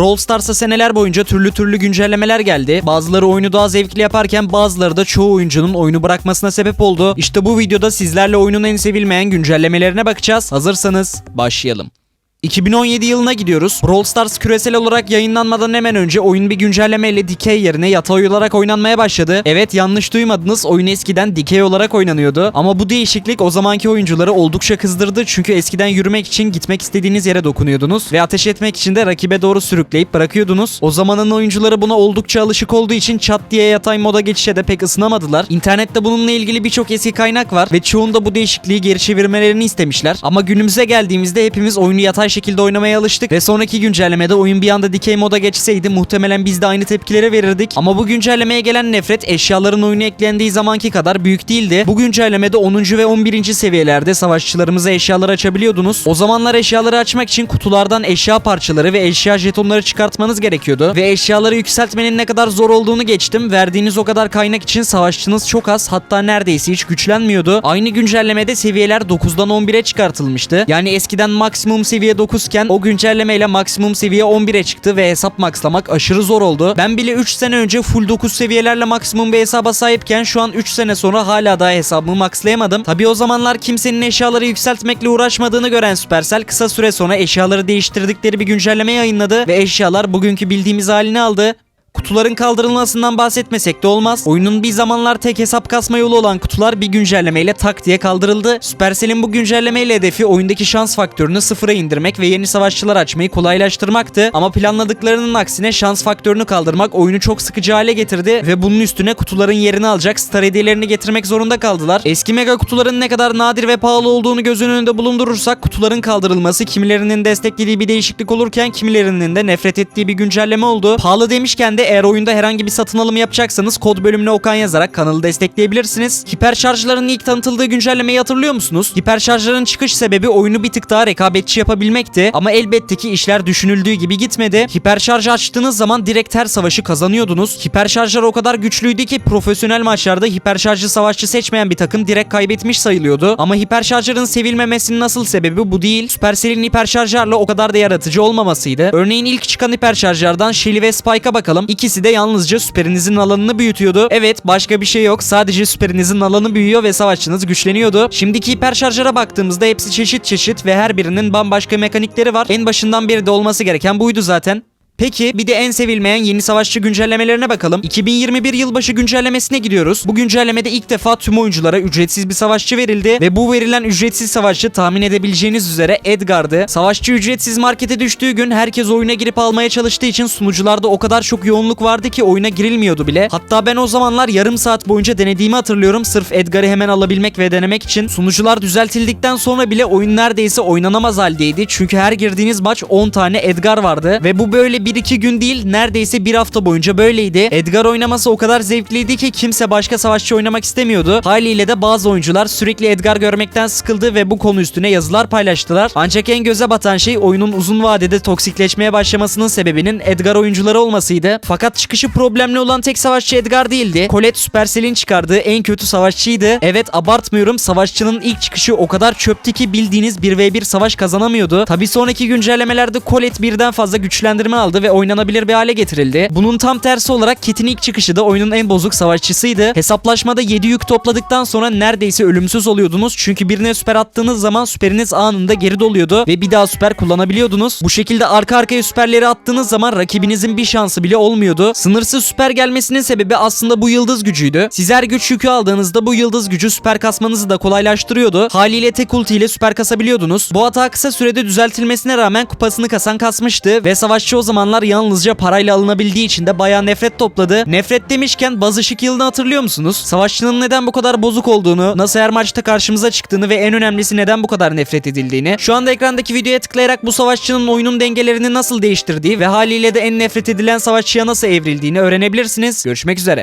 Brawl Stars'a seneler boyunca türlü türlü güncellemeler geldi. Bazıları oyunu daha zevkli yaparken bazıları da çoğu oyuncunun oyunu bırakmasına sebep oldu. İşte bu videoda sizlerle oyunun en sevilmeyen güncellemelerine bakacağız. Hazırsanız başlayalım. 2017 yılına gidiyoruz. Brawl Stars küresel olarak yayınlanmadan hemen önce oyun bir güncellemeyle dikey yerine yatay olarak oynanmaya başladı. Evet yanlış duymadınız oyun eskiden dikey olarak oynanıyordu. Ama bu değişiklik o zamanki oyuncuları oldukça kızdırdı. Çünkü eskiden yürümek için gitmek istediğiniz yere dokunuyordunuz. Ve ateş etmek için de rakibe doğru sürükleyip bırakıyordunuz. O zamanın oyuncuları buna oldukça alışık olduğu için çat diye yatay moda geçişe de pek ısınamadılar. İnternette bununla ilgili birçok eski kaynak var ve çoğunda bu değişikliği geri çevirmelerini istemişler. Ama günümüze geldiğimizde hepimiz oyunu yatay şekilde oynamaya alıştık ve sonraki güncellemede oyun bir anda dikey moda geçseydi muhtemelen biz de aynı tepkileri verirdik. Ama bu güncellemeye gelen nefret eşyaların oyuna eklendiği zamanki kadar büyük değildi. Bu güncellemede 10. ve 11. seviyelerde savaşçılarımıza eşyalar açabiliyordunuz. O zamanlar eşyaları açmak için kutulardan eşya parçaları ve eşya jetonları çıkartmanız gerekiyordu. Ve eşyaları yükseltmenin ne kadar zor olduğunu geçtim. Verdiğiniz o kadar kaynak için savaşçınız çok az hatta neredeyse hiç güçlenmiyordu. Aynı güncellemede seviyeler 9'dan 11'e çıkartılmıştı. Yani eskiden maksimum seviye 9 iken o güncellemeyle maksimum seviye 11'e çıktı ve hesap maxlamak aşırı zor oldu. Ben bile 3 sene önce full 9 seviyelerle maksimum bir hesaba sahipken şu an 3 sene sonra hala daha hesabımı maxlayamadım. Tabi o zamanlar kimsenin eşyaları yükseltmekle uğraşmadığını gören Supercell kısa süre sonra eşyaları değiştirdikleri bir güncelleme yayınladı ve eşyalar bugünkü bildiğimiz halini aldı. Kutuların kaldırılmasından bahsetmesek de olmaz. Oyunun bir zamanlar tek hesap kasma yolu olan kutular bir güncellemeyle tak diye kaldırıldı. Supercell'in bu güncellemeyle hedefi oyundaki şans faktörünü sıfıra indirmek ve yeni savaşçılar açmayı kolaylaştırmaktı. Ama planladıklarının aksine şans faktörünü kaldırmak oyunu çok sıkıcı hale getirdi ve bunun üstüne kutuların yerini alacak star hediyelerini getirmek zorunda kaldılar. Eski mega kutuların ne kadar nadir ve pahalı olduğunu göz önünde bulundurursak kutuların kaldırılması kimilerinin desteklediği bir değişiklik olurken kimilerinin de nefret ettiği bir güncelleme oldu. Pahalı demişken de eğer oyunda herhangi bir satın alımı yapacaksanız kod bölümüne Okan yazarak kanalı destekleyebilirsiniz. Hiperşarjların ilk tanıtıldığı güncellemeyi hatırlıyor musunuz? Hiperşarjların çıkış sebebi oyunu bir tık daha rekabetçi yapabilmekti ama elbette ki işler düşünüldüğü gibi gitmedi. Hiperşarjı açtığınız zaman direkt her savaşı kazanıyordunuz. Hiperşarjlar o kadar güçlüydü ki profesyonel maçlarda hiperşarjı savaşçı seçmeyen bir takım direkt kaybetmiş sayılıyordu. Ama hiperşarjların sevilmemesinin nasıl sebebi bu değil. Supercell'in hiperşarjlarla o kadar da yaratıcı olmamasıydı. Örneğin ilk çıkan hiperşarjlardan Shelly ve Spike'a bakalım. İkisi de yalnızca süperinizin alanını büyütüyordu. Evet başka bir şey yok. Sadece süperinizin alanı büyüyor ve savaşçınız güçleniyordu. Şimdiki hiperşarjlara baktığımızda hepsi çeşit çeşit ve her birinin bambaşka mekanikleri var. En başından beri de olması gereken buydu zaten. Peki bir de en sevilmeyen yeni savaşçı güncellemelerine bakalım. 2021 yılbaşı güncellemesine gidiyoruz. Bu güncellemede ilk defa tüm oyunculara ücretsiz bir savaşçı verildi ve bu verilen ücretsiz savaşçı tahmin edebileceğiniz üzere Edgar'dı. Savaşçı ücretsiz markete düştüğü gün herkes oyuna girip almaya çalıştığı için sunucularda o kadar çok yoğunluk vardı ki oyuna girilmiyordu bile. Hatta ben o zamanlar yarım saat boyunca denediğimi hatırlıyorum sırf Edgar'ı hemen alabilmek ve denemek için. Sunucular düzeltildikten sonra bile oyun neredeyse oynanamaz haldeydi. Çünkü her girdiğiniz maç 10 tane Edgar vardı ve bu böyle 1-2 gün değil neredeyse bir hafta boyunca böyleydi. Edgar oynaması o kadar zevkliydi ki kimse başka savaşçı oynamak istemiyordu. Haliyle de bazı oyuncular sürekli Edgar görmekten sıkıldı ve bu konu üstüne yazılar paylaştılar. Ancak en göze batan şey oyunun uzun vadede toksikleşmeye başlamasının sebebinin Edgar oyuncuları olmasıydı. Fakat çıkışı problemli olan tek savaşçı Edgar değildi. Colette Supercell'in çıkardığı en kötü savaşçıydı. Evet abartmıyorum savaşçının ilk çıkışı o kadar çöptü ki bildiğiniz 1v1 savaş kazanamıyordu. Tabi sonraki güncellemelerde Colette birden fazla güçlendirme aldı ve oynanabilir bir hale getirildi. Bunun tam tersi olarak Kit'in ilk çıkışı da oyunun en bozuk savaşçısıydı. Hesaplaşmada 7 yük topladıktan sonra neredeyse ölümsüz oluyordunuz. Çünkü birine süper attığınız zaman süperiniz anında geri doluyordu ve bir daha süper kullanabiliyordunuz. Bu şekilde arka arkaya süperleri attığınız zaman rakibinizin bir şansı bile olmuyordu. Sınırsız süper gelmesinin sebebi aslında bu yıldız gücüydü. Siz her güç yükü aldığınızda bu yıldız gücü süper kasmanızı da kolaylaştırıyordu. Haliyle tek ulti ile süper kasabiliyordunuz. Bu hata kısa sürede düzeltilmesine rağmen kupasını kasan kasmıştı ve savaşçı o zamanlar yalnızca parayla alınabildiği için de bayağı nefret topladı. Nefret demişken baz ışık yılını hatırlıyor musunuz? Savaşçının neden bu kadar bozuk olduğunu, nasıl her maçta karşımıza çıktığını ve en önemlisi neden bu kadar nefret edildiğini, şu anda ekrandaki videoya tıklayarak bu savaşçının oyunun dengelerini nasıl değiştirdiği ve haliyle de en nefret edilen savaşçıya nasıl evrildiğini öğrenebilirsiniz. Görüşmek üzere.